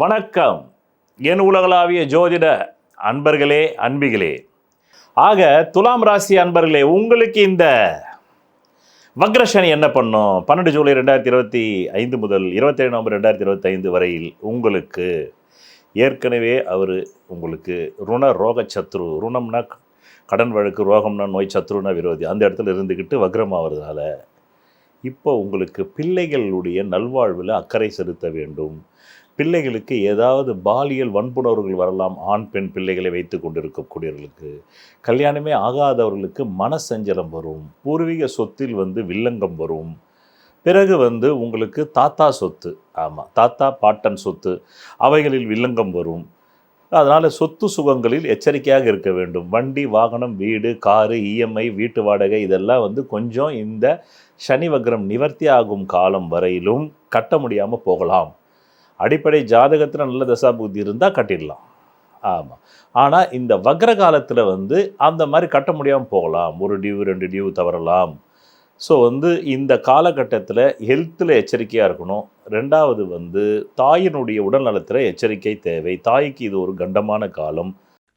வணக்கம். என் உலகளாவிய ஜோதிட அன்பர்களே அன்பிகளே. ஆக துலாம் ராசி அன்பர்களே உங்களுக்கு இந்த வக்ரஷனி என்ன பண்ணும்? பன்னெண்டு ஜூலை ரெண்டாயிரத்தி இருபத்தி ஐந்து முதல் இருபத்தேழு நவம்பர் ரெண்டாயிரத்தி இருபத்தைந்து வரையில் உங்களுக்கு ஏற்கனவே அவர் உங்களுக்கு ருண ரோக சத்ரு ருணம்னா கடன் வழக்கு ரோகம்னா நோய் சத்ருனா விரோதி. அந்த இடத்துல இருந்துக்கிட்டு வக்ரமாகிறதுனால இப்போ உங்களுக்கு பிள்ளைகளுடைய நல்வாழ்வில் அக்கறை செலுத்த வேண்டும். பிள்ளைகளுக்கு ஏதாவது பாலியல் வன்புணர்வுகள் வரலாம் ஆண் பெண் பிள்ளைகளை வைத்து கொண்டிருக்கக்கூடியவர்களுக்கு. கல்யாணமே ஆகாதவர்களுக்கு மனசஞ்சலம் வரும் பூர்வீக சொத்தில் வந்து வில்லங்கம் வரும். பிறகு வந்து உங்களுக்கு தாத்தா சொத்து ஆமாம் தாத்தா பாட்டன் சொத்து அவைகளில் வில்லங்கம் வரும். அதனால் சொத்து சுகங்களில் எச்சரிக்கையாக இருக்க வேண்டும். வண்டி வாகனம் வீடு காரு இஎம்ஐ வீட்டு வாடகை இதெல்லாம் வந்து கொஞ்சம் இந்த சனி வக்ரம் நிவர்த்தி ஆகும் காலம் வரையிலும் கட்ட முடியாமல் போகலாம். அடிப்படை ஜாதகத்தில் நல்ல தசா புத்தி இருந்தால் கட்டிடலாம். ஆமாம் ஆனால் இந்த வக்ர காலத்தில் வந்து அந்த மாதிரி கட்ட முடியாமல் போகலாம். ஒரு டியூ ரெண்டு டியூ தவறலாம். ஸோ வந்து இந்த காலகட்டத்தில் ஹெல்த்தில் எச்சரிக்கையாக இருக்கணும். ரெண்டாவது வந்து தாயினுடைய உடல் நலத்தில் எச்சரிக்கை தேவை. தாய்க்கு இது ஒரு கண்டமான காலம்.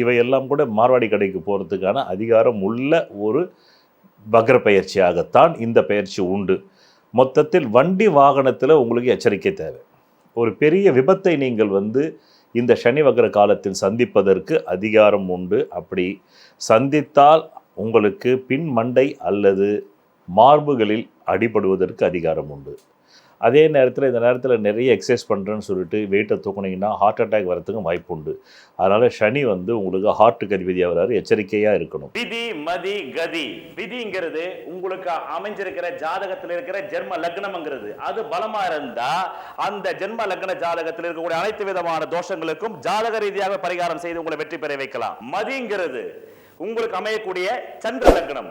இவையெல்லாம் கூட மார்வாடி கடைக்கு போகிறதுக்கான அதிகாரம் உள்ள ஒரு வக்ர பயிற்சியாகத்தான் இந்த பயிற்சி உண்டு. மொத்தத்தில் வண்டி வாகனத்தில் உங்களுக்கு எச்சரிக்கை தேவை. ஒரு பெரிய விபத்தை நீங்கள் வந்து இந்த சனி வக்ர காலத்தில் சந்திப்பதற்கு அதிகாரம் உண்டு. அப்படி சந்தித்தால் உங்களுக்கு பின் மண்டை அல்லது மார்புகளில் அடிபடுவதற்கு அதிகாரம் உண்டு. அதே நேரத்தில் இந்த நேரத்தில் நிறைய எக்ஸசைஸ் பண்ணுறேன்னு சொல்லிட்டு வெயிட்டை தூக்குனீங்கன்னா ஹார்ட் அட்டாக் வரத்துக்கு வாய்ப்பு உண்டு. அதனால் சனி வந்து உங்களுக்கு ஹார்ட்டுக்கு அதிபதியாக வராரு எச்சரிக்கையாக இருக்கணும். விதி மதி கதி. விதிங்கிறது உங்களுக்கு அமைஞ்சிருக்கிற ஜாதகத்தில் இருக்கிற ஜென்ம லக்னம்ங்கிறது. அது பலமாக இருந்தால் அந்த ஜென்ம லக்ன ஜாதகத்தில் இருக்கக்கூடிய அனைத்து விதமான தோஷங்களுக்கும் ஜாதக ரீதியாக பரிகாரம் செய்து உங்களை வெற்றி பெற வைக்கலாம். மதிங்கிறது உங்களுக்கு அமையக்கூடிய சந்திர லக்னம்.